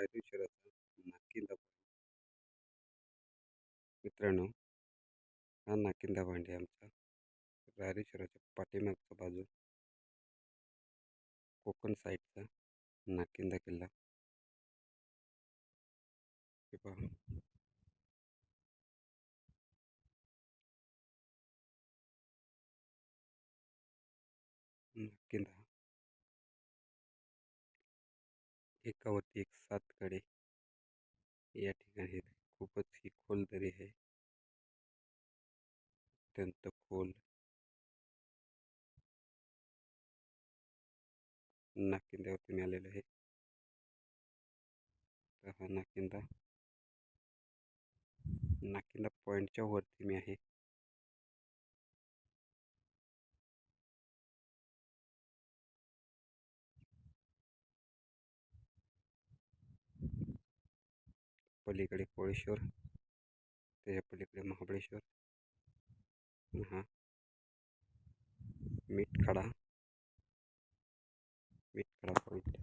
रायरेश्वराचा नाकिंदा मित्रांनो हा नाकिंदा भांडी आमचा रायरेश्वराच्या पाठीमागचा बाजू कोकण साईडचा नाकिंदा किल्ला हे पहा नाकिंदा एकावरती एक सात कडे या ठिकाणी खूपच ही खोल दरी आहे. अत्यंत खोल. नाकिंद्यावरती मी आलेलो आहे. तर हा नाकिंदा नाकिंदा पॉईंटच्या वरती मी आहे. पलीकडे कोळेश्वर त्याच्या पलीकडे महाबळेश्वर. हा मीठखडा मीठखडा पॉईंट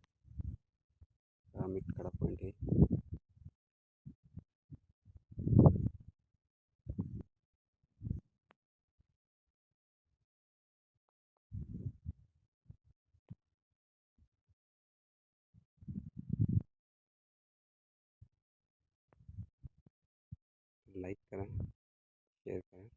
हा मीठखडा पॉईंट आहे लाईक करा शेअर करा.